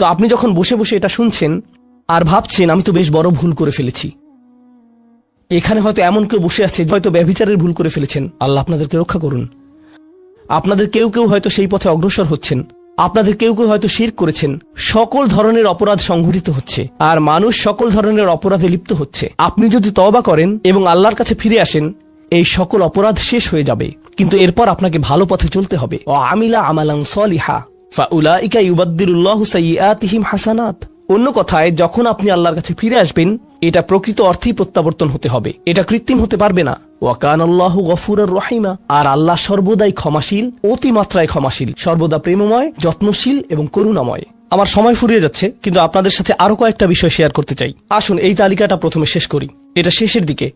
তো আপনি যখন বসে বসে এটা শুনছেন আর ভাবছেন, আমি তো বেশ বড় ভুল করে ফেলেছি। এখানে হয়তো এমন কেউ বসে আছে হয়তো ব্যভিচারের ভুল করে ফেলেছেন। আল্লাহ আপনাদেরকে রক্ষা করুন। আপনাদের কেউ কেউ হয়তো সেই পথে অগ্রসর হচ্ছেন। আপনাদের কেউ কেউ হয়তো শির করেছেন। সকল ধরনের অপরাধ সংঘটিত হচ্ছে আর মানুষ সকল ধরনের অপরাধে লিপ্ত হচ্ছে। আপনি যদি তওবা করেন এবং আল্লাহর কাছে ফিরে আসেন, এই সকল অপরাধ শেষ হয়ে যাবে। কিন্তু এরপর আপনাকে ভালো পথে চলতে হবে। ও আমিলা আমালাং সলিহা। ফাউলাইকা ইউবাদ্দিরুল্লাহু সাইয়্যাতিহিম হাসানাত। অন্য কথায়, যখন আপনি আল্লাহর কাছে ফিরে আসবেন, এটা প্রকৃত অর্থেই প্রত্যাবর্তন হতে হবে। এটা কৃত্রিম হতে পারবে না। ওয়াকান আল্লাহ গফুরার রহিমা। আর আল্লাহ সর্বদাই ক্ষমাশীল, অতিমাত্রায় ক্ষমাশীল, সর্বদা প্রেমময়, যত্নশীল এবং করুণাময়। আমার সময় ফুরিয়ে যাচ্ছে, কিন্তু আপনাদের সাথে আরও কয়েকটা বিষয় শেয়ার করতে চাই। আসুন, এই তালিকাটা প্রথমে শেষ করি। এটা শেষের দিকে।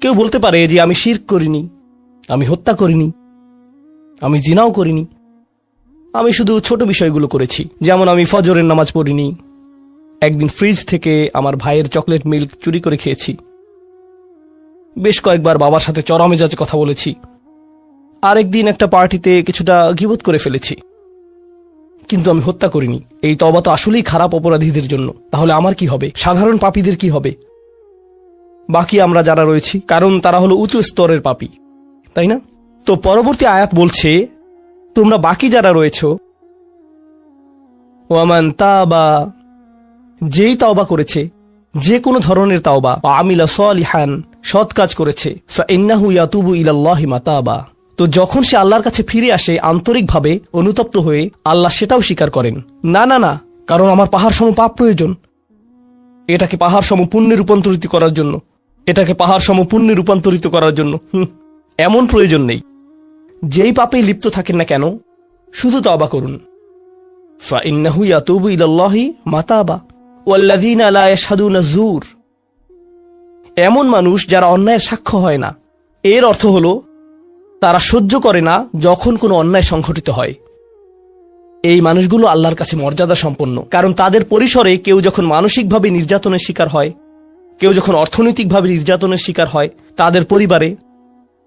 কেউ বলতে পারে যে, আমি শির করিনি, আমি হত্যা করিনি, আমি জিনাও করিনি। আমি শুধু ছোট বিষয়গুলো করেছি। যেমন আমি ফজরের নামাজ পড়িনি। একদিন ফ্রিজ থেকে আমার ভাইয়ের চকলেট মিল্ক চুরি করে খেয়েছি। বেশ কয়েকবার বাবার সাথে চড়া মেজাজে কথা বলেছি। আরেকদিন একটা পার্টিতে কিছুটা গিবোধ করে ফেলেছি। কিন্তু আমি হত্যা করিনি। এই তবা তো আসলেই খারাপ অপরাধীদের জন্য। তাহলে আমার কি হবে? সাধারণ পাপীদের কি হবে? বাকি আমরা যারা রয়েছি, কারণ তারা হলো উঁচু স্তরের পাপী। তাই না? তো পরবর্তী আয়াত বলছে তোমরা বাকি যারা রয়েছ, ওয়ামান তাবা, যেই তাওবা করেছে, যে কোনো ধরনের তাওবা আমিলা সলিহান, সৎ কাজ করেছে ইয়াতুবু ইলাল্লাহি তো যখন সে আল্লাহর কাছে ফিরে আসে, আন্তরিকভাবে অনুতপ্ত হয়ে আল্লাহ সেটাও স্বীকার করেন। না না না, কারণ আমার পাহাড় সম পাপ প্রয়োজন। এটাকে পাহাড় সম পুণ্যে রূপান্তরিত করার জন্য। এটাকে পাহাড় সম পুণ্যে রূপান্তরিত করার জন্য। এমন প্রয়োজন নেই। যেই পাপেই লিপ্ত থাকেন না কেন, শুধু তবা করুন। মাতাবা এমন মানুষ যারা অন্যায়ের সাক্ষ্য হয় না। এর অর্থ হলো, তারা সহ্য করে না যখন কোনো অন্যায় সংঘটিত হয়। এই মানুষগুলো আল্লাহর কাছে মর্যাদা সম্পন্ন, কারণ তাদের পরিসরে কেউ যখন মানসিকভাবে নির্যাতনের শিকার হয়, কেউ যখন অর্থনৈতিকভাবে নির্যাতনের শিকার হয়, তাদের পরিবারে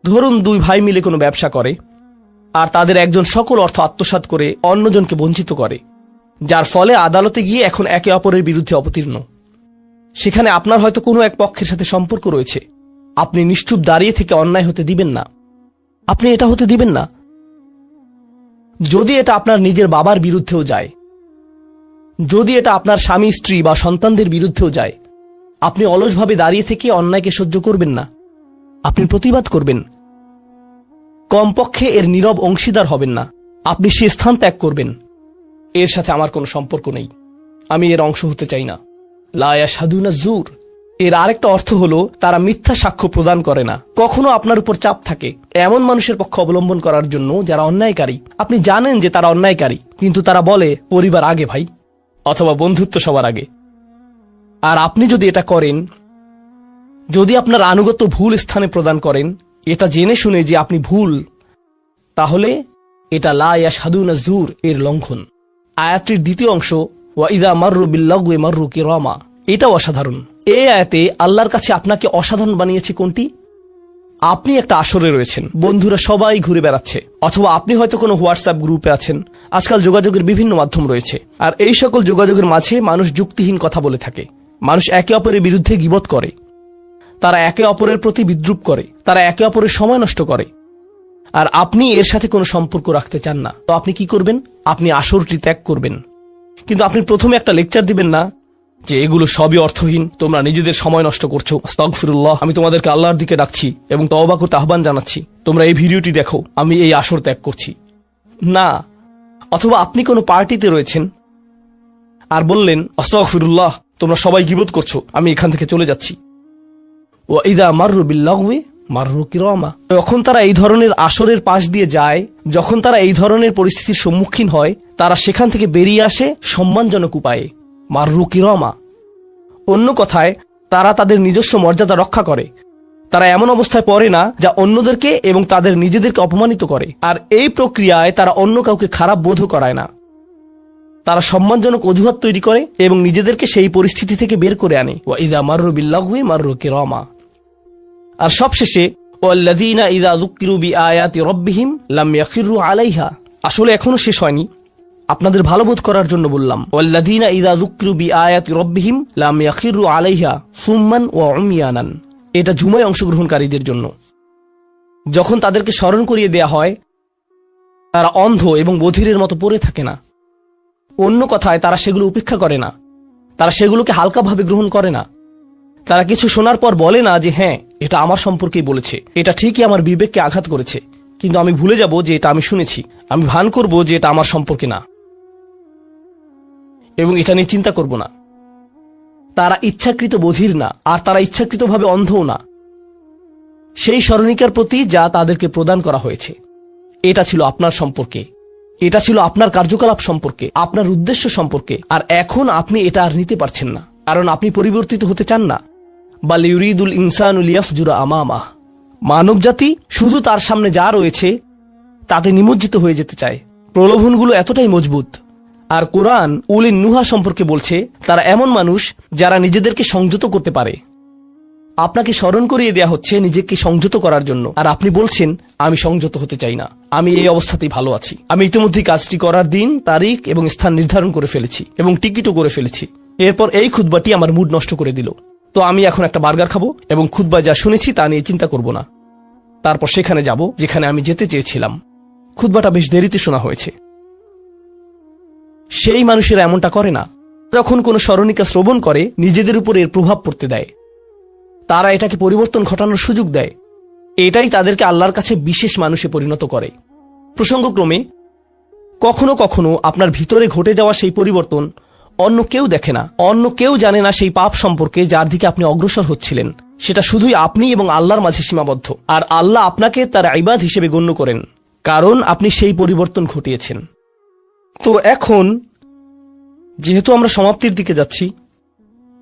ধরুন দুই ভাই মিলে কোনো ব্যবসা করে, আর তাদের একজন সকল অর্থ আত্মসাৎ করে অন্যজনকে বঞ্চিত করে, যার ফলে আদালতে গিয়ে এখন একে অপরের বিরুদ্ধে অবতীর্ণ। সেখানে আপনার হয়তো কোনো এক পক্ষের সাথে সম্পর্ক রয়েছে। আপনি নিষ্ঠুপ দাঁড়িয়ে থেকে অন্যায় হতে দিবেন না। আপনি এটা হতে দিবেন না। যদি এটা আপনার নিজের বাবার বিরুদ্ধেও যায়, যদি এটা আপনার স্বামী, স্ত্রী বা সন্তানদের বিরুদ্ধেও যায়, আপনি অলসভাবে দাঁড়িয়ে থেকে অন্যায়কে সহ্য করবেন না। আপনি প্রতিবাদ করবেন। কমপক্ষে এর নীরব অংশীদার হবেন না। আপনি সে স্থান ত্যাগ করবেন। এর সাথে আমার কোনো সম্পর্ক নেই। আমি এর অংশ হতে চাই না। লায়া সাধুনা জুর এর আরেকটা অর্থ হলো, তারা মিথ্যা সাক্ষ্য প্রদান করে না। কখনো আপনার উপর চাপ থাকে। এমন মানুষের পক্ষে অবলম্বন করার জন্য যারা অন্যায়কারী। আপনি জানেন যে তারা অন্যায়কারী, কিন্তু তারা বলে, পরিবার আগে ভাই, অথবা, বন্ধুত্ব সবার আগে। আর আপনি যদি এটা করেন, যদি আপনার আনুগত্য ভুল স্থানে প্রদান করেন এটা জেনে শুনে যে আপনি ভুল, তাহলে এটা লা সাদুনা জুর এর লঙ্ঘন। আয়াতটির দ্বিতীয় অংশ ওয়া ইদা মাররু বিল্লাগুয়ে মাররু কিরামা, এটাও অসাধারণ। এই আয়াতে আল্লাহর কাছে আপনাকে অসাধারণ বানিয়েছে কোনটি? আপনি একটা আসরে রয়েছেন, বন্ধুরা সবাই ঘুরে বেড়াচ্ছে, অথবা আপনি হয়তো কোনো হোয়াটসঅ্যাপ গ্রুপে আছেন, আজকাল যোগাযোগের বিভিন্ন মাধ্যম রয়েছে। আর এই সকল যোগাযোগের মাঝে মানুষ যুক্তিহীন কথা বলে থাকে। মানুষ একে অপরের বিরুদ্ধে গিবত করে। তারা একে অপরের প্রতি বিদ্রুপ করে, তারা একে অপরের সময় নষ্ট করে। আর আপনি এর সাথে কোনো সম্পর্ক রাখতে চান না। তো আপনি কি করবেন? আপনি আসরটি ত্যাগ করবেন। কিন্তু আপনি প্রথমে একটা লেকচার দিবেন না যে এগুলো সবই অর্থহীন, তোমরা নিজেদের সময় নষ্ট করছ। আস্তাগফিরুল্লাহ, আমি তোমাদেরকে আল্লাহর দিকে ডাকছি এবং তওবা আহ্বান জানাচ্ছি। তোমরা এই ভিডিওটি দেখো, আমি এই আসর ত্যাগ করছি। না, অথবা আপনি কোনো পার্টিতে রয়েছেন আর বললেন, আস্তাগফিরুল্লাহ, তোমরা সবাই গিবোধ করছ, আমি এখান থেকে চলে যাচ্ছি। ইদা মাররু বিল্লাহু মাররু কিরামা। যখন তারা এই ধরনের আসরের পাশ দিয়ে যায়, যখন তারা এই ধরনের পরিস্থিতির সম্মুখীন হয়, তারা সেখান থেকে বেরিয়ে আসে সম্মানজনক উপায়ে, মাররু কিরামা। অন্য কথায়, তারা তাদের নিজস্ব মর্যাদা রক্ষা করে। তারা এমন অবস্থায় পড়ে না যা অন্যদেরকে এবং তাদের নিজেদেরকে অপমানিত করে। আর এই প্রক্রিয়ায় তারা অন্য কাউকে খারাপ বোধও করায় না। তারা সম্মানজনক অজুহাত তৈরি করে এবং নিজেদেরকে সেই পরিস্থিতি থেকে বের করে আনে। ইদা মাররু বিল্লাহুই মাররু কিরামা। আর সবশেষে বিআয়াতি রাব্বিহিম আলাইহা। আসলে এখনও শেষ হয়নি। আপনাদের ভালো বোধ করার জন্য বললাম, ওয়াল্লাযীনা ইযা যুকরু বিআয়াতি রাব্বিহিম লাম ইয়াখিরু আলাইহা সুম্মান ওয়া উমিয়ানান। এটা জুমায় অংশগ্রহণকারীদের জন্য। যখন তাদেরকে স্মরণ করিয়ে দেয়া হয়, তারা অন্ধ এবং বধিরের মতো পড়ে থাকে না। অন্য কথায়, তারা সেগুলো উপেক্ষা করে না। তারা সেগুলোকে হালকাভাবে গ্রহণ করে না। তারা কিছু শোনার পর বলে না যে হ্যাঁ এটা আমার সম্পর্কেই বলেছে। এটা ঠিকই আমার বিবেককে আঘাত করেছে। কিন্তু আমি ভুলে যাব যে এটা আমি শুনেছি। আমি ভান করব যে এটা আমার সম্পর্কে না। এবং এটা নিয়ে চিন্তা করব না। তারা ইচ্ছাকৃত বধির না, আর তারা ইচ্ছাকৃতভাবে অন্ধও না। সেই স্মরণিকার প্রতি যা তাদেরকে প্রদান করা হয়েছে। এটা ছিল আপনার সম্পর্কে। এটা ছিল আপনার কার্যকলাপ সম্পর্কে, আপনার উদ্দেশ্য সম্পর্কে। আর এখন আপনি এটা আর নিতে পারছেন না। কারণ আপনি পরিবর্তিত হতে চান না। বা লিউরিদুল ইনসানুল ইয়াফজুরা আমামা। মানব জাতি শুধু তার সামনে যা রয়েছে, তাতে নিমজ্জিত হয়ে যেতে চায়। প্রলোভনগুলো এতটাই মজবুত। আর কোরআন উলিন নুহা সম্পর্কে বলছে, তারা এমন মানুষ যারা নিজেদেরকে সংযত করতে পারে। আপনাকে স্মরণ করিয়ে দেয়া হচ্ছে নিজেকে সংযত করার জন্য। আর আপনি বলছেন, আমি সংযত হতে চাই না। আমি এই অবস্থাতেই ভালো আছি। আমি ইতিমধ্যেই কাজটি করার দিন, তারিখ এবং স্থান নির্ধারণ করে ফেলেছি এবং টিকিটও করে ফেলেছি। এরপর এই খুতবাটি আমার মুড নষ্ট করে দিল। তো আমি এখন একটা বার্গার খাব এবং খুতবা যা শুনেছি তা নিয়ে চিন্তা করব না। তারপর সেখানে যাব, যেখানে আমি যেতে চেয়েছিলাম। খুতবাটা বেশ দেরিতে শোনা হয়েছে। সেই মানুষেরা এমনটা করে না। যখন কোনো স্মরণিকা শ্রবণ করে, নিজেদের উপর এর প্রভাব পড়তে দেয়। তারা এটাকে পরিবর্তন ঘটানোর সুযোগ দেয়। এটাই তাদেরকে আল্লাহর কাছে বিশেষ মানুষে পরিণত করে। প্রসঙ্গক্রমে, কখনো কখনো আপনার ভিতরে ঘটে যাওয়া সেই পরিবর্তন অন্য কেউ দেখে না। অন্য কেউ জানে না সেই পাপ সম্পর্কে যার দিকে আপনি অগ্রসর হচ্ছিলেন। সেটা শুধুই আপনি এবং আল্লাহর মাঝে সীমাবদ্ধ। আর আল্লাহ আপনাকে তার আইবাদ হিসেবে গণ্য করেন, কারণ আপনি সেই পরিবর্তন ঘটিয়েছেন। তো এখন, যেহেতু আমরা সমাপ্তির দিকে যাচ্ছি,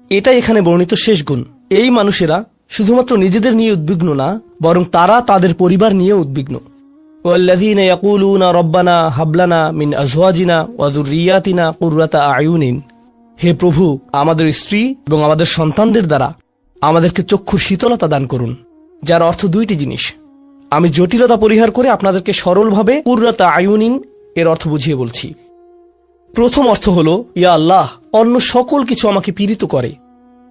এটাই এখানে বর্ণিত শেষ গুণ। এই মানুষেরা শুধুমাত্র নিজেদের নিয়ে উদ্বিগ্ন না, বরং তারা তাদের পরিবার নিয়ে উদ্বিগ্ন। والذين يقولون ربنا هب لنا من ازواجنا وذرياتنا قرة اعين হে প্রভু আমাদের স্ত্রী এবং আমাদের সন্তানদের দ্বারা আমাদেরকে চক্ষুর শীতলতা দান করুন যার অর্থ দুইটি জিনিস আমি জটিলতা পরিহার করে আপনাদেরকে সরলভাবে কুর্রাতা আয়ুনিন এর অর্থ বুঝিয়ে বলছি প্রথম অর্থ হল ইয়া আল্লাহ অন্য সকল কিছু আমাকে পীড়িত করে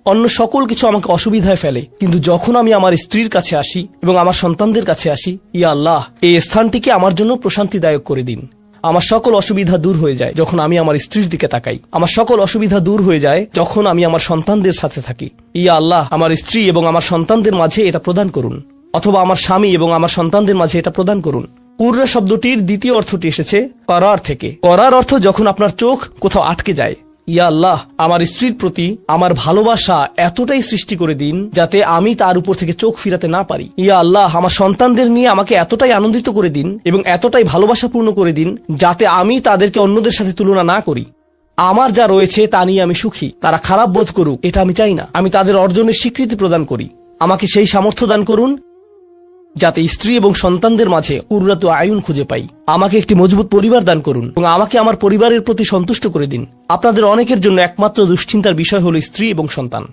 অন্য সকল কিছু আমাকে অসুবিধায় ফেলে। কিন্তু যখন আমি আমার স্ত্রীর কাছে আসি এবং আমার সন্তানদের কাছে আসি, ইয়া আল্লাহ, এই স্থানটিকে আমার জন্য প্রশান্তিদায়ক করে দিন। আমার সকল অসুবিধা দূর হয়ে যায় যখন আমি আমার স্ত্রীর দিকে তাকাই। আমার সকল অসুবিধা দূর হয়ে যায় যখন আমি আমার সন্তানদের সাথে থাকি। ইয়া আল্লাহ, আমার স্ত্রী এবং আমার সন্তানদের মাঝে এটা প্রদান করুন। অথবা আমার স্বামী এবং আমার সন্তানদের মাঝে এটা প্রদান করুন। কুর্রা শব্দটির দ্বিতীয় অর্থটি এসেছে, করার থেকে। করার অর্থ যখন আপনার চোখ কোথাও আটকে যায় ইয়া আল্লাহ, আমার স্ত্রীর প্রতি আমার ভালোবাসা এতটাই সৃষ্টি করে দিন যাতে আমি তার উপর থেকে চোখ ফিরাতে না পারি। ইয়া আল্লাহ, আমার সন্তানদের নিয়ে আমাকে এতটাই আনন্দিত করে দিন এবং এতটাই ভালোবাসাপূর্ণ করে দিন যাতে আমি তাদেরকে অন্যদের সাথে তুলনা না করি। আমার যা রয়েছে তা নিয়ে আমি সুখী, তারা খারাপ বোধ করুক, এটা আমি চাই না। আমি তাদের অর্জনের স্বীকৃতি প্রদান করি। আমাকে সেই সামর্থ্য দান করুন যাতে স্ত্রী এবং সন্তানদের মাঝে উর্রাত আয়ুন খুঁজে পাই। আমাকে একটি মজবুত পরিবার দান করুন এবং আমাকে আমার পরিবারের প্রতি সন্তুষ্ট করে দিন। আপনাদের অনেকের জন্য একমাত্র দুশ্চিন্তার বিষয় হল স্ত্রী এবং সন্তান।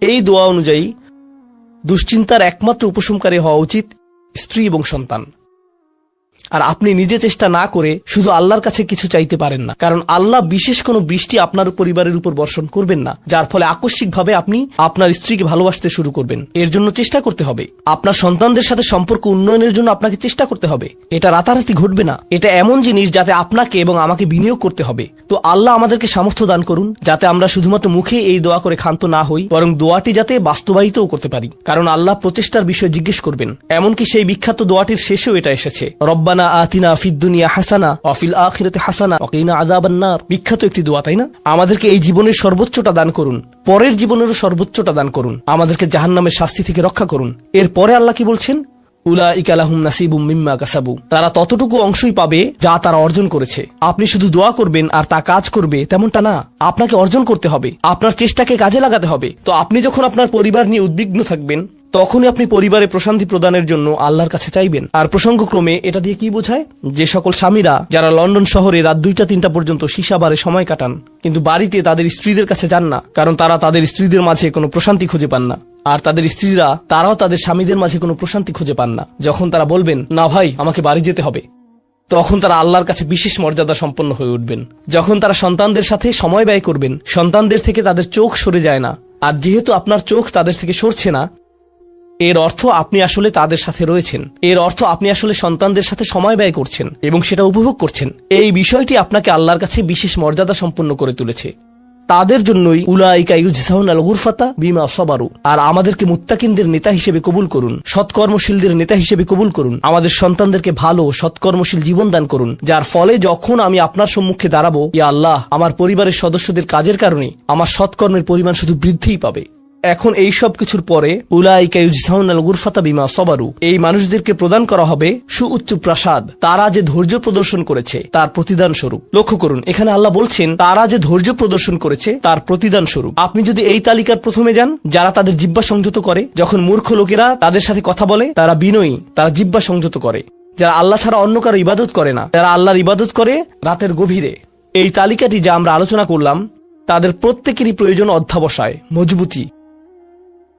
এই দোয়া অনুযায়ী, দুশ্চিন্তার একমাত্র উপশমকারী হওয়া উচিত স্ত্রী এবং সন্তান। আর আপনি নিজে চেষ্টা না করে শুধু আল্লাহর কাছে কিছু চাইতে পারেন না। কারণ আল্লাহ বিশেষ কোনো বৃষ্টি আপনার পরিবারের উপর বর্ষণ করবেন না, যার ফলে আকস্মিকভাবে আপনি আপনার স্ত্রীকে ভালোবাসতে শুরু করবেন। এর জন্য চেষ্টা করতে হবে। আপনার সন্তানদের সাথে সম্পর্ক উন্নয়নের জন্য আপনাকে চেষ্টা করতে হবে। এটা রাতারাতি ঘটবে না। এটা এমন জিনিস যাতে আপনাকে এবং আমাকে বিনিয়োগ করতে হবে। তো আল্লাহ আমাদেরকে সামর্থ্য দান করুন, যাতে আমরা শুধুমাত্র মুখে এই দোয়া করে ক্ষান্ত না হই, বরং দোয়াটি যাতে বাস্তবায়িতও করতে পারি। কারণ আল্লাহ প্রচেষ্টার বিষয়ে জিজ্ঞেস করবেন। এমনকি সেই বিখ্যাত দোয়াটির শেষেও এটা এসেছে। রব্বানা হাসানা অফিল হাসানা বিখ্যাত একটি দোয়া, তাই না? আমাদেরকে এই জীবনের সর্বোচ্চটা দান করুন। পরের জীবনেরও সর্বোচ্চটা দান করুন। আমাদেরকে জাহান্নামের শাস্তি থেকে রক্ষা করুন। এরপরে আল্লাহ কি বলছেন? উলা ইকালাহুম নাসিবুম মিম্মা কাসাবু। তারা ততটুকু অংশই পাবে যা তারা অর্জন করেছে। আপনি শুধু দোয়া করবেন আর তা কাজ করবে তেমনটা না। আপনাকে অর্জন করতে হবে। আপনার চেষ্টাকে কাজে লাগাতে হবে। তো আপনি যখন আপনার পরিবার নিয়ে উদ্বিগ্ন থাকবেন তখনই আপনি পরিবারে প্রশান্তি প্রদানের জন্য আল্লাহর কাছে চাইবেন। আর প্রসঙ্গক্রমে এটা দিয়ে কি বোঝায়? যে সকল স্বামীরা যারা লন্ডন শহরে রাত দুইটা তিনটা পর্যন্ত সীসাবারে সময় কাটান, কিন্তু বাড়িতে তাদের স্ত্রীদের কাছে যান না, কারণ তারা তাদের স্ত্রীদের মাঝে কোনো প্রশান্তি খুঁজে পান না। আর তাদের স্ত্রীরা, তারাও তাদের স্বামীদের মাঝে কোনো প্রশান্তি খুঁজে পান না। যখন তারা বলবেন, না ভাই, আমাকে বাড়ি যেতে হবে, তখন তারা আল্লাহর কাছে বিশেষ মর্যাদা সম্পন্ন হয়ে উঠবেন। যখন তারা সন্তানদের সাথে সময় ব্যয় করবেন, সন্তানদের থেকে তাদের চোখ সরে যায় না। আর যেহেতু আপনার চোখ তাদের থেকে সরছে না এর অর্থ আপনি আসলে তাদের সাথে রয়েছেন। এর অর্থ আপনি আসলে সন্তানদের সাথে সময় ব্যয় করছেন এবং সেটা উপভোগ করছেন। এই বিষয়টি আপনাকে আল্লাহর কাছে বিশেষ মর্যাদা সম্পন্ন করে তুলেছে। তাদের জন্যই উলাইকা ইউজসাউন আল গুরফাতা বিমা সবারু। আর আমাদেরকে মুত্তাকিনদের নেতা হিসেবে কবুল করুন, সৎকর্মশীলদের নেতা হিসেবে কবুল করুন, আমাদের সন্তানদেরকে ভালো সৎকর্মশীল জীবন দান করুন, যার ফলে যখন আমি আপনার সম্মুখে দাঁড়াবো, ইয়া আল্লাহ, আমার পরিবারের সদস্যদের কাজের কারণে আমার সৎকর্মের পরিমাণ শুধু বৃদ্ধিই পাবে। এখন এই সব কিছুর পরে বিমা সবারু। এই মানুষদেরকে প্রদান করা হবে সুউচ্চ প্রাসাদ। তারা যে ধৈর্য প্রদর্শন করেছে, তার প্রতিদান স্বরূপ। লক্ষ্য করুন, এখানে আল্লাহ বলছেন, তারা যে ধৈর্য প্রদর্শন করেছে, তার প্রতিদান স্বরূপ। আপনি যদি এই তালিকার প্রথমে যান, যারা তাদের জিব্বা সংযত করে, যখন মূর্খ লোকেরা তাদের সাথে কথা বলে, তারা বিনয়ী, তারা জিব্বা সংযত করে। যারা আল্লাহ ছাড়া অন্য কারও ইবাদত করে না যারা আল্লাহর ইবাদত করে রাতের গভীরে। এই তালিকাটি যা আমরা আলোচনা করলাম, তাদের প্রত্যেকেরই প্রয়োজন অধ্যাবসায়, মজবুতি।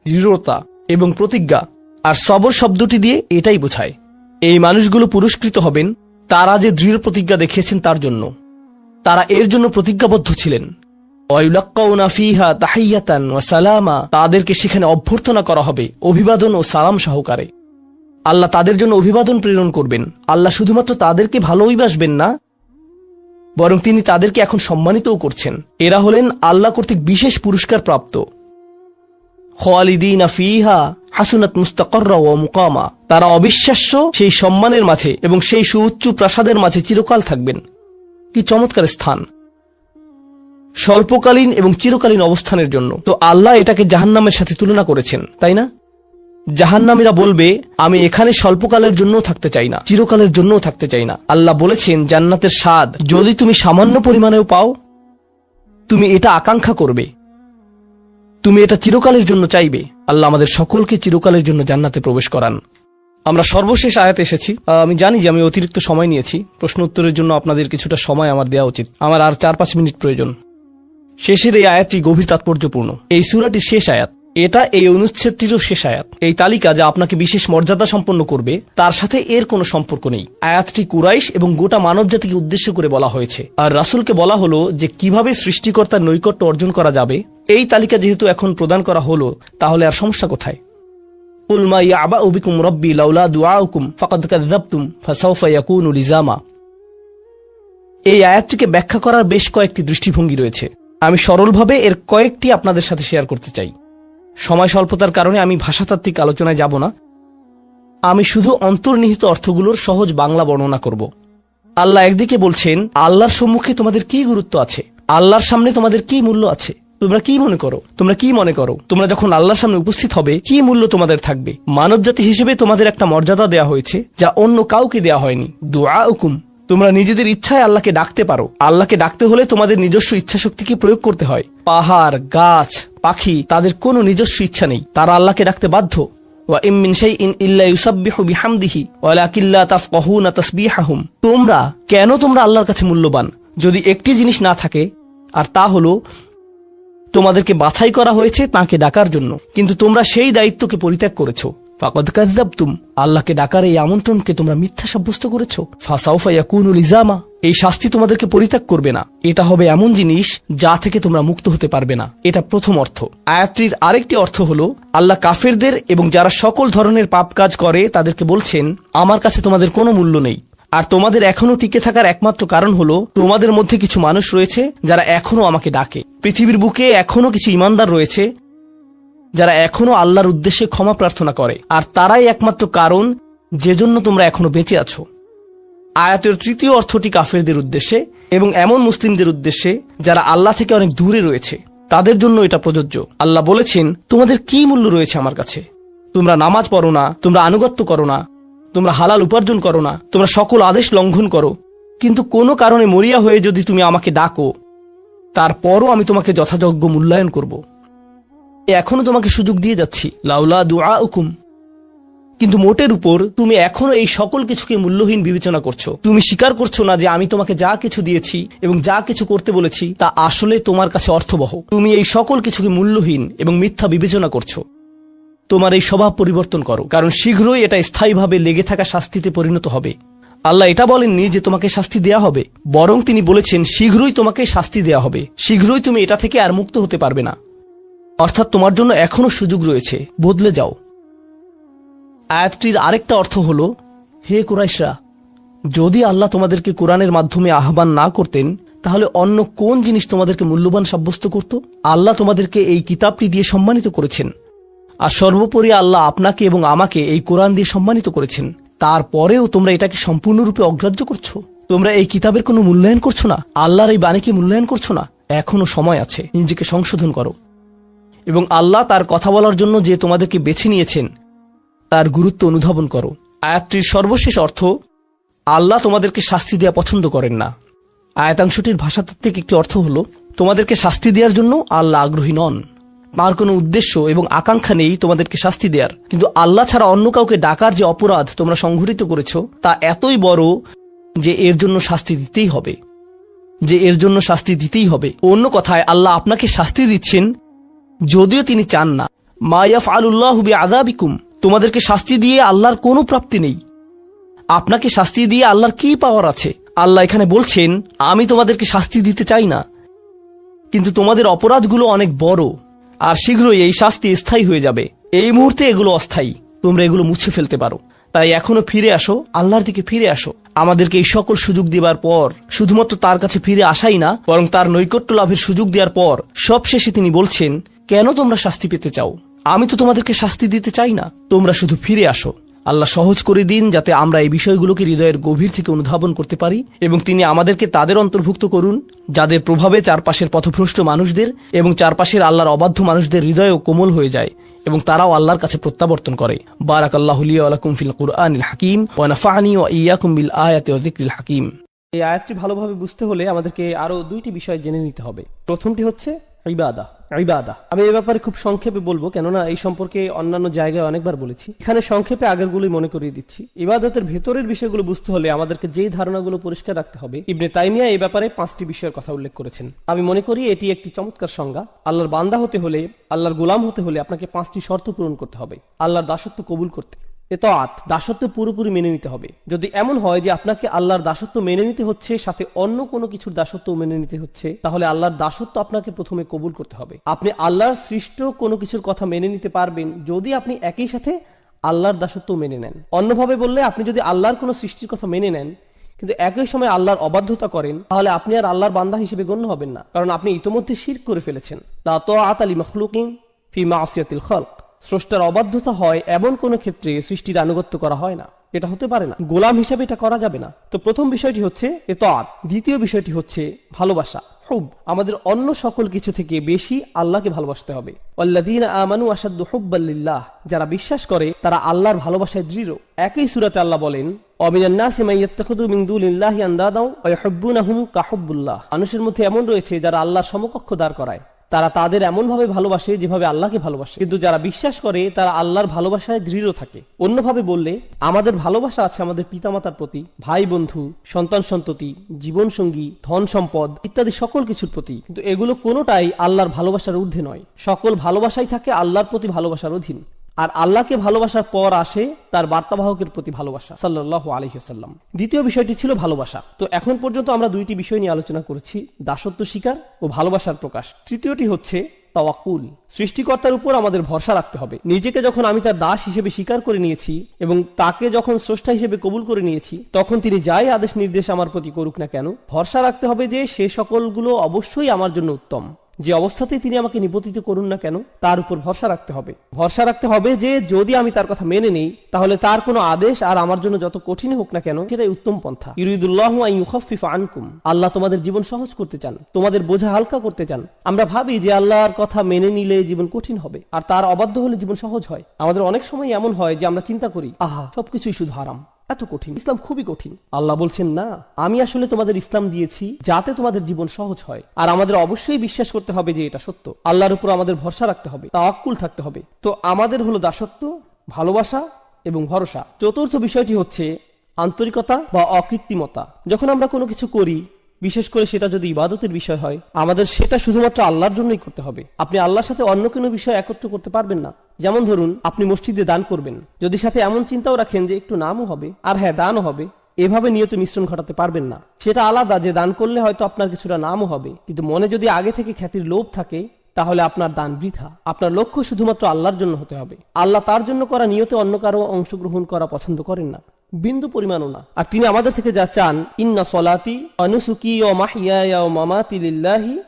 দৃঢ়তা এবং প্রতিজ্ঞা, আর সবর শব্দটি দিয়ে এটাই বোঝায়। এই মানুষগুলো পুরস্কৃত হবেন, তারা যে দৃঢ় প্রতিজ্ঞা দেখিয়েছেন তার জন্য। তারা এর জন্য প্রতিজ্ঞাবদ্ধ ছিলেন। ফিহা তাহিয়াতান ওয়া সালামা, তাদেরকে সেখানে অভ্যর্থনা করা হবে অভিবাদন ও সালাম সহকারে। আল্লাহ তাদের জন্য অভিবাদন প্রেরণ করবেন। আল্লাহ শুধুমাত্র তাদেরকে ভালোই বাসবেন না, বরং তিনি তাদেরকে এখন সম্মানিতও করছেন। এরা হলেন আল্লাহ কর্তৃক বিশেষ পুরস্কার প্রাপ্ত ফিহা হাসুনাত মুস্তাকররা ও মুকামা। তারা অবিশ্বাস্য সেই সম্মানের মাঝে এবং সেই সুউচ্চ প্রাসাদের মাঝে চিরকাল থাকবেন। কি চমৎকার স্থান। স্বল্পকালীন এবং চিরকালীন অবস্থানের জন্য। তো আল্লাহ এটাকে জাহান্নামের সাথে তুলনা করেছেন, তাই না? জাহান্নামীরা বলবে, আমি এখানে স্বল্পকালের জন্যও থাকতে চাই না, চিরকালের জন্যও থাকতে চাই না। আল্লাহ বলেছেন, জান্নাতের স্বাদ যদি তুমি সামান্য পরিমাণেও পাও, তুমি এটা আকাঙ্ক্ষা করবে। তুমি এটা চিরকালের জন্য চাইবে। আল্লাহ আমাদের সকলকে চিরকালের জন্য জান্নাতে প্রবেশ করান। আমরা সর্বশেষ আয়াতে এসেছি। আমি জানি যে আমি অতিরিক্ত সময় নিয়েছি। প্রশ্ন উত্তরের জন্য আপনাদের কিছুটা সময় আমার দেওয়া উচিত। আমার আর চার পাঁচ মিনিট প্রয়োজন। শেষের এই আয়াতটি গভীর তাৎপর্যপূর্ণ। এই সুরাটি শেষ আয়াত। এটা এই অনুচ্ছেদটিরও শেষ আয়াত। এই তালিকা যা আপনাকে বিশেষ মর্যাদা সম্পন্ন করবে, তার সাথে এর কোনো সম্পর্ক নেই। আয়াতটি কুরাইশ এবং গোটা মানব জাতিকে উদ্দেশ্য করে বলা হয়েছে। আর রাসুলকে বলা হলো যে, কীভাবে সৃষ্টিকর্তার নৈকট্য অর্জন করা যাবে? এই তালিকা যেহেতু এখন প্রদান করা হলো, তাহলে আর সমস্যা কোথায়? আবা লাউলা দুয়া এই আয়াতটিকে ব্যাখ্যা করার বেশ কয়েকটি দৃষ্টিভঙ্গি রয়েছে। আমি সরলভাবে এর কয়েকটি আপনাদের সাথে শেয়ার করতে চাই। সময় স্বল্পতার কারণে আমি ভাষাতাত্ত্বিক আলোচনায় যাব না। আমি শুধু অন্তর্নিহিত অর্থগুলোর সহজ বাংলা বর্ণনা করব। আল্লাহ একদিকে বলছেন, আল্লাহর সম্মুখে তোমাদের কি গুরুত্ব আছে? আল্লাহর সামনে তোমাদের কি মূল্য আছে? তোমরা কি মনে করো? তোমরা কি মনে করো? তোমরা যখন আল্লাহর সামনে উপস্থিত হবে, কি মূল্য তোমাদের থাকবে? মানব জাতি হিসেবে তোমাদের একটা মর্যাদা দেওয়া হয়েছে, যা অন্য কাউকে দেওয়া হয়নি। দোয়া হুকুম তোমরা নিজেদের ইচ্ছায় আল্লাহকে ডাকতে পারো। আল্লাহকে ডাকতে হলে তোমাদের নিজস্ব ইচ্ছা শক্তিকে প্রয়োগ করতে হয়। পাহাড়, গাছ পাখি তাদের কোনো নিজস্ব ইচ্ছা নেই। তারা আল্লাহকে ডাকতে বাধ্য। তোমরা, কেন তোমরা আল্লাহর কাছে মূল্যবান? যদি একটি জিনিস না থাকে, আর তা হলো, তোমাদেরকে বাছাই করা হয়েছে তাকে ডাকার জন্য। কিন্তু তোমরা সেই দায়িত্বকে পরিত্যাগ করেছ। ফাকদ কাযযাবতুম, আল্লাহকে ডাকার এই আমন্ত্রণকে তোমরা মিথ্যা সাব্যস্ত করেছ। ফাসাউফা ইয়াকুনুল ইজামা এই শাস্তি তোমাদেরকে পরিত্যাগ করবে না। এটা হবে এমন জিনিস যা থেকে তোমরা মুক্ত হতে পারবে না। এটা প্রথম অর্থ। আয়াত্রীর আরেকটি অর্থ হলো, আল্লাহ কাফেরদের এবং যারা সকল ধরনের পাপ কাজ করে, তাদেরকে বলছেন, আমার কাছে তোমাদের কোনো মূল্য নেই। আর তোমাদের এখনও টিকে থাকার একমাত্র কারণ হলো, তোমাদের মধ্যে কিছু মানুষ রয়েছে যারা এখনও আমাকে ডাকে। পৃথিবীর বুকে এখনও কিছু ইমানদার রয়েছে যারা এখনও আল্লাহর উদ্দেশ্যে ক্ষমা প্রার্থনা করে, আর তারাই একমাত্র কারণ যে জন্য তোমরা এখনও বেঁচে আছো। আয়াতের তৃতীয় অর্থটি কাফেরদের উদ্দেশ্যে এবং এমন মুসলিমদের উদ্দেশ্যে যারা আল্লাহ থেকে অনেক দূরে রয়েছে, তাদের জন্য এটা প্রযোজ্য। আল্লাহ বলেছেন, তোমাদের কি মূল্য রয়েছে আমার কাছে? তোমরা নামাজ পড়ো না, তোমরা আনুগত্য করো না, তোমরা হালাল উপার্জন করো না, তোমরা সকল আদেশ লঙ্ঘন করো। কিন্তু কোনো কারণে মরিয়া হয়ে যদি তুমি আমাকে ডাকো, তারপরও আমি তোমাকে যথাযোগ্য মূল্যায়ন করব। এখনও তোমাকে সুযোগ দিয়ে যাচ্ছি। লাউলা দুআ উকুম কিন্তু মোটের উপর তুমি এখনও এই সকল কিছুকে মূল্যহীন বিবেচনা করছ। তুমি স্বীকার করছ না যে আমি তোমাকে যা কিছু দিয়েছি এবং যা কিছু করতে বলেছি, তা আসলে তোমার কাছে অর্থবহ। তুমি এই সকল কিছুকে মূল্যহীন এবং মিথ্যা বিবেচনা করছ। তোমার এই স্বভাব পরিবর্তন করো, কারণ শীঘ্রই এটা স্থায়ীভাবে লেগে থাকা শাস্তিতে পরিণত হবে। আল্লাহ এটা বলেননি যে তোমাকে শাস্তি দেয়া হবে, বরং তিনি বলেছেন, শীঘ্রই তোমাকে শাস্তি দেয়া হবে। শীঘ্রই তুমি এটা থেকে আর মুক্ত হতে পারবে না। অর্থাৎ তোমার জন্য এখনও সুযোগ রয়েছে। বদলে যাও। আয়াতটির আরেকটা অর্থ হল, হে কুরাইশরা, যদি আল্লাহ তোমাদেরকে কোরআনের মাধ্যমে আহ্বান না করতেন, তাহলে অন্য কোন জিনিস তোমাদেরকে মূল্যবান সাব্যস্ত করত? আল্লাহ তোমাদেরকে এই কিতাবটি দিয়ে সম্মানিত করেছেন। আর সর্বোপরি আল্লাহ আপনাকে এবং আমাকে এই কোরআন দিয়ে সম্মানিত করেছেন। তারপরেও তোমরা এটাকে সম্পূর্ণরূপে অগ্রাহ্য করছ। তোমরা এই কিতাবের কোনো মূল্যায়ন করছ না। আল্লাহর এই বাণীকে মূল্যায়ন করছ না। এখনও সময় আছে। নিজেকে সংশোধন করো। এবং আল্লাহ তার কথা বলার জন্য যে তোমাদেরকে বেছে নিয়েছেন, তার গুরুত্ব অনুধাবন করো। আয়াতটির সর্বশেষ অর্থ, আল্লাহ তোমাদেরকে শাস্তি দেওয়া পছন্দ করেন না। আয়াতাংশটির ভাষাতাত্ত্বিক একটি অর্থ হল, তোমাদেরকে শাস্তি দেওয়ার জন্য আল্লাহ আগ্রহী নন। তার কোনো উদ্দেশ্য এবং আকাঙ্ক্ষা নেই তোমাদেরকে শাস্তি দেওয়ার কিন্তু আল্লাহ ছাড়া অন্য কাউকে ডাকার যে অপরাধ তোমরা সংঘটিত করেছ, তা এতই বড় যে এর জন্য শাস্তি দিতেই হবে। যে এর জন্য শাস্তি দিতেই হবে। অন্য কথায়, আল্লাহ আপনাকে শাস্তি দিচ্ছেন যদিও তিনি চান না। মায়াফ আলুল্লাহ আদাবিকুম তোমাদেরকে শাস্তি দিয়ে আল্লাহর কোনো প্রাপ্তি নেই। আপনাকে শাস্তি দিয়ে আল্লাহর কি পাওয়ার আছে? আল্লাহ এখানে বলছেন, আমি তোমাদেরকে শাস্তি দিতে চাই না। কিন্তু তোমাদের অপরাধগুলো অনেক বড়, আর শীঘ্রই এই শাস্তি স্থায়ী হয়ে যাবে। এই মুহূর্তে এগুলো অস্থায়ী, তোমরা এগুলো মুছে ফেলতে পারো। তাই এখনও ফিরে আসো, আল্লাহর দিকে ফিরে আসো। আমাদেরকে এই সকল সুযোগ দেবার পর, শুধুমাত্র তার কাছে ফিরে আসাই না, বরং তার নৈকট্য লাভের সুযোগ দেওয়ার পর, সবশেষে তিনি বলছেন কেন তোমরা শাস্তি পেতে চাও? আমি তো তোমাদেরকে শাস্তি দিতে চাই না। তোমরা শুধু ফিরে আসো। আল্লাহ সহজ করে দিন যাতে আমরা এই বিষয়গুলোকে হৃদয়ের গভীর থেকে অনুধাবন করতে পারি এবং তিনি আমাদেরকে তাদের অন্তর্ভুক্ত করুন, যাদের প্রভাবে চারপাশের পথভ্রষ্ট মানুষদের এবং চারপাশের আল্লাহর অবাধ্য মানুষদের হৃদয়ও কোমল হয়ে যায় এবং তারাও আল্লাহর কাছে প্রত্যাবর্তন করে। বারাক আল্লাহ ফিল কুরআনিল হাকিম ওয়া নাফানি ওয়া ইয়াকুম বিল আয়াতি ওয়া হাকিম। এই আয়াতটি ভালোভাবে বুঝতে হলে আমাদেরকে আরও দুইটি বিষয় জেনে নিতে হবে। প্রথমটি হচ্ছে ইবাদা। ইবাদা। আমি এই ব্যাপারে খুব সংক্ষেপে বলব, কেননা এই সম্পর্কে অন্যান্য জায়গায় অনেকবার বলেছি। এখানে সংক্ষেপে আগেরগুলোই মনে করিয়ে দিচ্ছি। ইবাদতের ভেতরের বিষয়গুলো বুঝতে হলে আমাদেরকে যেই ধারণাগুলো পরিষ্কার রাখতে হবে। ইবনে তাইমিয়া এই ব্যাপারে পাঁচটি বিষয়ের কথা উল্লেখ করেছেন। আমি মনে করি এটি একটি চমৎকার সংজ্ঞা। আল্লাহর বান্দা হতে হলে, আল্লাহর গোলাম হতে হলে আপনাকে পাঁচটি শর্ত পূরণ করতে হবে। আল্লাহর দাসত্ব কবুল করতে। এতআত দাসত্ব পুরোপুরি মেনে নিতে হবে। যদি এমন হয় যে আপনাকে আল্লাহর দাসত্ব মেনে নিতে হচ্ছে, সাথে অন্য কোনো কিছুর দাসত্ব মেনে নিতে হচ্ছে, তাহলে আল্লাহর দাসত্ব আপনাকে প্রথমে কবুল করতে হবে। আপনি আল্লাহর সৃষ্ট কোনো কিছুর কথা মেনে নিতে পারবেন যদি আপনি একই সাথে আল্লাহর দাসত্ব মেনে নেন। অন্যভাবে বললে, আপনি যদি আল্লাহর কোনো সৃষ্টির কথা মেনে নেন, কিন্তু একই সময় আল্লাহর অবাধ্যতা করেন, তাহলে আপনি আর আল্লাহর বান্দা হিসেবে গণ্য হবেন না, কারণ আপনি ইতোমধ্যে শির করে ফেলেছেন। লা তাআত আলি মখলুকিন ফি মাসিয়াতিল খালক। স্রষ্টার অবাধ্যতা হয় এমন কোন ক্ষেত্রে সৃষ্টির আনুগত্য করা হয় না। এটা হতে পারে না। গোলাম হিসাবে এটা করা যাবে না। তো প্রথম বিষয়টি হচ্ছে এ এতআত। দ্বিতীয় বিষয়টি হচ্ছে ভালোবাসা। হুব, আমাদের অন্য সকল কিছু থেকে বেশি আল্লাহকে ভালোবাসতে হবে। আমানু হুব্বাল্লিল্লাহ যারা বিশ্বাস করে তারা আল্লাহর ভালোবাসায় দৃঢ়। একই সূরাতে আল্লাহ বলেন মান মিন মানুষের মধ্যে এমন রয়েছে যারা আল্লাহর সমকক্ষ দাঁড় করায়। তারা তাদের এমন ভাবে ভালোবাসে যেভাবে আল্লাহকে ভালোবাসে। কিন্তু যারা বিশ্বাস করে, তারা আল্লাহর ভালোবাসায় দৃঢ় থাকে। অন্যভাবে বললে, আমাদের ভালোবাসা আছে আমাদের পিতামাতার প্রতি, ভাই বন্ধু, সন্তান সন্ততি, জীবন সঙ্গী, ধন সম্পদ ইত্যাদি সকল কিছুর প্রতি। কিন্তু এগুলো কোনোটাই আল্লাহর ভালোবাসার ঊর্ধ্বে নয়। সকল ভালোবাসাই থাকে আল্লাহর প্রতি ভালোবাসার অধীন। আর আল্লাহকে ভালোবাসার পর আসে তার বার্তাবাহকের প্রতি ভালোবাসা সাল্লাহ আলহিহাল্লাম দ্বিতীয় বিষয়টি ছিল ভালোবাসা। তো এখন পর্যন্ত আমরা দুইটি বিষয় নিয়ে আলোচনা করেছি, দাসত্ব স্বীকার ও ভালোবাসার প্রকাশ। তৃতীয়টি হচ্ছে তাওয়াকুল সৃষ্টিকর্তার উপর আমাদের ভরসা রাখতে হবে। নিজেকে যখন আমি তার দাস হিসেবে স্বীকার করে নিয়েছি এবং তাকে যখন স্রষ্টা হিসেবে কবুল করে নিয়েছি, তখন তিনি যাই আদেশ নির্দেশ আমার প্রতি করুক না কেন, ভরসা রাখতে হবে যে সে সকলগুলো অবশ্যই আমার জন্য উত্তম। যে অবস্থাতেই তিনি আমাকে নিপতিত করুন না কেন, তার উপর ভরসা রাখতে হবে। ভরসা রাখতে হবে যে, যদি আমি তার কথা মেনে নেই, তাহলে তার কোনো আদেশ আর আমার জন্য যত কঠিন হোক না কেন, সেটাই উত্তম পন্থা। ইরিদুল্লাহ আনকুম। আল্লাহ তোমাদের জীবন সহজ করতে চান, তোমাদের বোঝা হালকা করতে চান। আমরা ভাবি যে আল্লাহর কথা মেনে নিলে জীবন কঠিন হবে, আর তার অবাধ্য হলে জীবন সহজ হয়। আমাদের অনেক সময় এমন হয় যে আমরা চিন্তা করি, আহা, সবকিছুই শুধু হারাম। এত কঠিন, ইসলাম খুবই কঠিন। আল্লাহ বলছেন, না, আমি আসলে তোমাদের ইসলাম দিয়েছি যাতে তোমাদের জীবন সহজ হয়। আর আমাদের অবশ্যই বিশ্বাস করতে হবে যে এটা সত্য। আল্লাহর উপর আমাদের ভরসা রাখতে হবে তা অকুল থাকতে হবে। তো আমাদের হলো দাসত্ব, ভালোবাসা এবং ভরসা। চতুর্থ বিষয়টি হচ্ছে আন্তরিকতা বা অকৃত্রিমতা। যখন আমরা কোনো কিছু করি বিশেষ করে সেটা যদি ইবাদতের বিষয় হয়, আমাদের সেটা শুধুমাত্র আল্লাহর জন্যই করতে হবে। আপনি আল্লাহর সাথে অন্য কোনো বিষয় একত্র করতে পারবেন না। যেমন ধরুন, আপনি মসজিদে দান করবেন। যদি সাথে এমন চিন্তাও রাখেন যে একটু নামও হবে, আর হ্যাঁ দানও হবে, এভাবে নিয়ত মিশ্রণ ঘটাতে পারবেন না। সেটা আলাদা যে দান করলে হয়তো আপনার কিছুটা নামও হবে, কিন্তু মনে যদি আগে থেকে খ্যাতির লোভ থাকে, তাহলে আপনার দান বৃথা। আপনার লক্ষ্য শুধুমাত্র আল্লাহর জন্য হতে হবে। আল্লাহ তার জন্য করা নিয়তে অন্য কারও অংশগ্রহণ করা পছন্দ করেন না। বিন্দু পরিমাণও না। আর তিনি আমাদের থেকে যা চান, ইন্না সলাতি অনুসুকি ও মাহিয়া ও মামাতি লিল্লাহি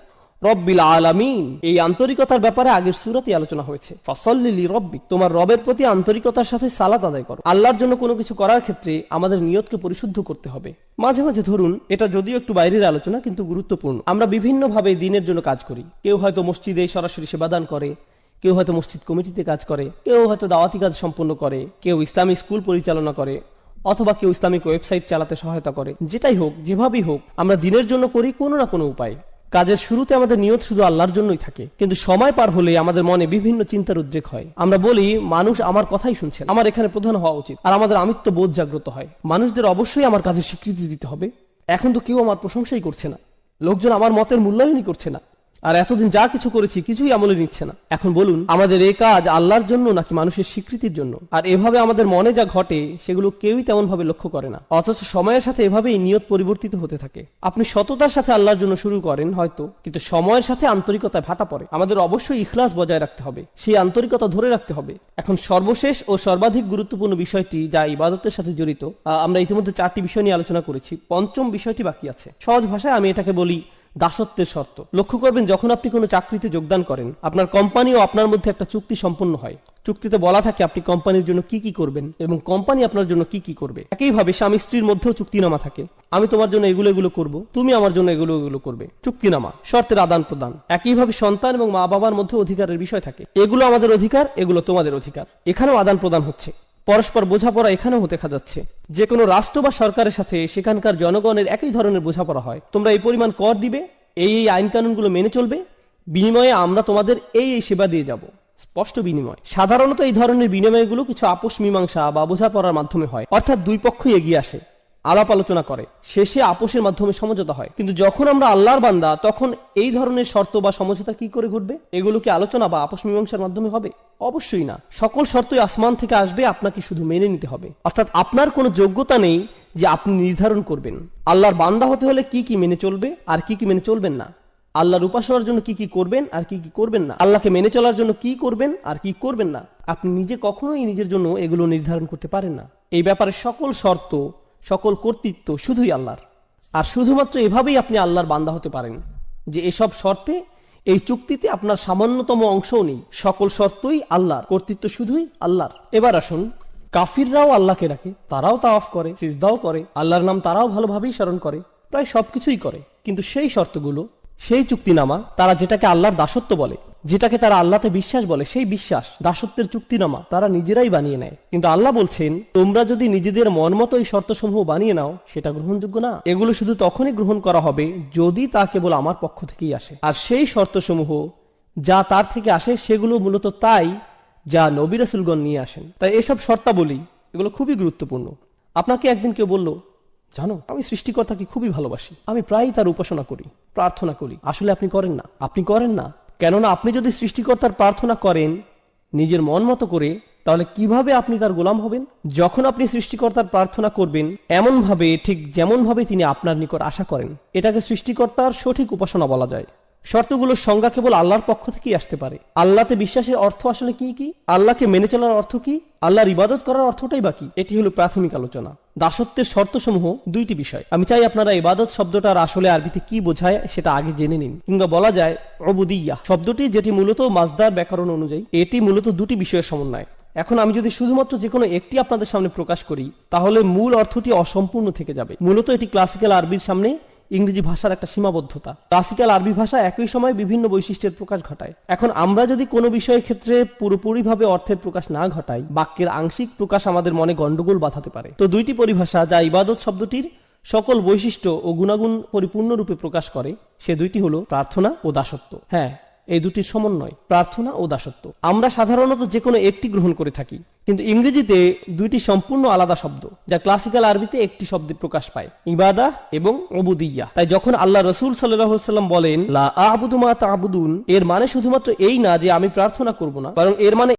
রব্বিল আলামিন। এই আন্তরিকতার ব্যাপারে আগের সুরাতে আলোচনা হয়েছে। ফসল্লিলি রব্বি তোমার রবের প্রতি আন্তরিকতার সাথে সালাত আদায় করো। আল্লাহর জন্য কোনো কিছু করার ক্ষেত্রে আমাদের নিয়তকে পরিশুদ্ধ করতে হবে। মাঝে মাঝে ধরুন, এটা যদিও একটু বাইরের আলোচনা, কিন্তু গুরুত্বপূর্ণ। আমরা বিভিন্ন ভাবে দিনের জন্য কাজ করি। কেউ হয়তো মসজিদে সরাসরি সেবাদান করে, কেউ হয়তো মসজিদ কমিটিতে কাজ করে, কেউ হয়তো দাওয়াতি কাজ সম্পন্ন করে, কেউ ইসলামী স্কুল পরিচালনা করে অথবা কেউ ইসলামিক ওয়েবসাইট চালাতে সহায়তা করে। যেটাই হোক, যেভাবেই হোক, আমরা দিনের জন্য করি কোনো না কোনো উপায়। কাজের শুরুতে আমাদের নিয়ত শুধু আল্লাহর জন্যই থাকে। কিন্তু সময় পার হলে আমাদের মনে বিভিন্ন চিন্তার উদ্রেক হয়। আমরা বলি, মানুষ আমার কথাই শুনছে আমার এখানে প্রধান হওয়া উচিত। আর আমাদের আমিত্ব বোধ জাগ্রত হয়। মানুষদের অবশ্যই আমার কাজে স্বীকৃতি দিতে হবে। এখন তো কেউ আমার প্রশংসাই করছে না। লোকজন আমার মতের মূল্যায়নই করছে না। আর এতদিন যা কিছু করেছি কিছুই আমলে নিচ্ছে না। এখন বলুন, আমাদের এই কাজ আল্লাহর জন্য নাকি মানুষের স্বীকৃতির জন্য? আর এভাবে আমাদের মনে যা ঘটে, সেগুলো কেউই তেমন ভাবে লক্ষ্য করে না। অথচ সময়ের সাথে এভাবেই নিয়ত পরিবর্তিত হতে থাকে। আপনি সততার সাথে আল্লাহর জন্য শুরু করেন হয়তো, কিন্তু সময়ের সাথে আন্তরিকতায় ভাটা পড়ে। আমাদের অবশ্যই ইখলাস বজায় রাখতে হবে, সেই আন্তরিকতা ধরে রাখতে হবে। এখন সর্বশেষ ও সর্বাধিক গুরুত্বপূর্ণ বিষয়টি যা ইবাদতের সাথে জড়িত আমরা ইতিমধ্যে চারটি বিষয় নিয়ে আলোচনা করেছি, পঞ্চম বিষয়টি বাকি আছে। সহজ ভাষায় আমি এটাকে বলি দাসত্বের শর্ত। লক্ষ্য করবেন, যখন আপনি কোনো চাকরিতে যোগদান করেন, আপনার কোম্পানি ও আপনার মধ্যে একটা চুক্তি সম্পন্ন হয়। চুক্তিতে বলা থাকে আপনি কোম্পানির জন্য কি কি করবেন এবং কোম্পানি আপনার জন্য কি কি করবে। একইভাবে স্বামী স্ত্রীর মধ্যেও চুক্তিনামা থাকে। আমি তোমার জন্য এগুলো এগুলো করব, তুমি আমার জন্য এগুলো এগুলো করবে। চুক্তিনামা, শর্তের আদান প্রদান। একইভাবে সন্তান এবং মা বাবার মধ্যে অধিকারের বিষয় থাকে। এগুলো আমাদের অধিকার, এগুলো তোমাদের অধিকার। এখানেও আদান প্রদান হচ্ছে। পরস্পর বোঝাপড়া এখানেও দেখা যাচ্ছে। যে কোনো রাষ্ট্র বা সরকারের সাথে সেখানকার জনগণের একই ধরনের বোঝাপড়া হয়। তোমরা এই পরিমাণ কর দিবে, এই এই আইন কানুনগুলো মেনে চলবে, বিনিময়ে আমরা তোমাদের এই এই সেবা দিয়ে যাব। স্পষ্ট বিনিময়। সাধারণত এই ধরনের বিনিময়গুলো কিছু আপোষ মীমাংসা বা বোঝাপড়ার মাধ্যমে হয়। অর্থাৎ দুই পক্ষই এগিয়ে আসে। আলাপ আলোচনা করে, শেষে আপোষের মাধ্যমে সমঝোতা হয়। কিন্তু যখন আমরা আল্লাহর বান্দা, তখন এই ধরনের শর্ত বা সমঝোতা কি করে ঘটবে? এগুলো কি আলোচনা বা আপোষ মীমাংসার মাধ্যমে হবে? অবশ্যই না। সকল শর্তই আসমান থেকে আসবে, আপনাকে শুধু মেনে নিতে হবে। অর্থাৎ আপনার কোনো যোগ্যতা নেই যে আপনি নির্ধারণ করবেন। আল্লাহর বান্দা হতে হলে কি কি মেনে চলবে আর কি কি মেনে চলবেন না? আল্লাহর উপাসনার জন্য কি কি করবেন আর কি কি করবেন না? আল্লাহকে মেনে চলার জন্য কি করবেন আর কি করবেন না? আপনি নিজে কখনোই নিজের জন্য এগুলো নির্ধারণ করতে পারেন না। এই ব্যাপারে সকল শর্ত সকল কর্তৃত্ব শুধুই আল্লাহর। আর শুধুমাত্র এভাবেই আপনি আল্লাহর বান্দা হতে পারেন, যে এসব শর্তে, এই চুক্তিতে আপনার সামান্যতম অংশও নেই। সকল শর্তই আল্লাহর, কর্তৃত্ব শুধুই আল্লাহর। এবার আসুন, কাফিররাও আল্লাহকে ডাকে, তারাও তাওয়াফ করে, সিজদাও করে, আল্লাহর নাম তারাও ভালোভাবেই স্মরণ করে, প্রায় সবকিছুই করে। কিন্তু সেই শর্তগুলো, সেই চুক্তিনামা, তারা যেটাকে আল্লাহর দাসত্ব বলে যেটাকে তারা আল্লাহতে বিশ্বাস বলে, সেই বিশ্বাস, দাসত্বের চুক্তিনামা তারা নিজেরাই বানিয়ে নেয়। কিন্তু আল্লাহ বলছেন, তোমরা যদি নিজেদের মন মতো এই শর্তসমূহ বানিয়ে নাও, সেটা গ্রহণযোগ্য না। এগুলো শুধু তখনই গ্রহণ করা হবে যদি তা কেবল আমার পক্ষ থেকেই আসে। আর সেই শর্তসমূহ যা তার থেকে আসে, সেগুলো মূলত তাই যা নবী রাসুলগণ নিয়ে আসেন। তাই এসব শর্তাবলী, এগুলো খুবই গুরুত্বপূর্ণ। আপনাকে একদিন কেউ বলল, জানো, আমি সৃষ্টিকর্তাকে খুবই ভালোবাসি। আমি প্রায়ই তার উপাসনা করি, প্রার্থনা করি। আসলে আপনি করেন না। আপনি করেন না। কেননা আপনি যদি সৃষ্টিকর্তার প্রার্থনা করেন নিজের মন মতো করে, তাহলে কীভাবে আপনি তার গোলাম হবেন? যখন আপনি সৃষ্টিকর্তার প্রার্থনা করবেন, এমনভাবে, ঠিক যেমনভাবে তিনি আপনার নিকট আশা করেন, এটাকে সৃষ্টিকর্তার সঠিক উপাসনা বলা যায়। শর্তগুলোর সংজ্ঞা কেবল আল্লাহর পক্ষ থেকেই আসতে পারে। আল্লাহতে বিশ্বাসের অর্থ আসলে কি কি? আল্লাহকে মেনে চলার অর্থ কি? আল্লাহর ইবাদত করার অর্থটাই বাকি এটি হলো প্রাথমিক আলোচনা। দাসত্বের শর্তসমূহ দুইটি বিষয়। আমি চাই আপনারা ইবাদত শব্দটার আসলে আরবিতে কি বোঝায় সেটা আগে জেনে নিন। কিংবা বলা যায়, অবুদিয়া শব্দটি যেটি মূলত মাজদার ব্যাকরণ অনুযায়ী, এটি মূলত দুটি বিষয়ের সমন্বয়। এখন আমি যদি শুধুমাত্র যে কোনো একটি আপনাদের সামনে প্রকাশ করি, তাহলে মূল অর্থটি অসম্পূর্ণ থেকে যাবে। মূলত এটি ক্লাসিক্যাল আরবির সামনে ইংরেজি ভাষার একটা সীমাবদ্ধতা। ক্লাসিক্যাল আরবি ভাষা একই সময় বিভিন্ন বৈশিষ্ট্যের প্রকাশ ঘটায়। এখন আমরা যদি কোনো বিষয়ের ক্ষেত্রে পুরোপুরিভাবে অর্থের প্রকাশ না ঘটাই, বাক্যের আংশিক প্রকাশ আমাদের মনে গণ্ডগোল বাঁধাতে পারে। তো দুইটি পরিভাষা যা ইবাদত শব্দটির সকল বৈশিষ্ট্য ও গুণাগুণ পরিপূর্ণরূপে প্রকাশ করে, সে দুইটি হলো প্রার্থনা ও দাসত্ব। হ্যাঁ এই দুটির সমন্বয়, প্রার্থনা ও দাসত্ব। আমরা সাধারণত যে কোনো একটি গ্রহণ করে থাকি, কিন্তু ইংরেজিতে দুইটি সম্পূর্ণ আলাদা শব্দ, যা ক্লাসিক্যাল আরবিতে একটি শব্দে প্রকাশ পায়, ইবাদা এবং অবুদিয়া তাই যখন আল্লাহ রসুল সাল্লাম বলেন, লা আবুদুমা তাবুদুন এর মানে শুধুমাত্র এই না যে আমি প্রার্থনা করব না কারণ এর মানে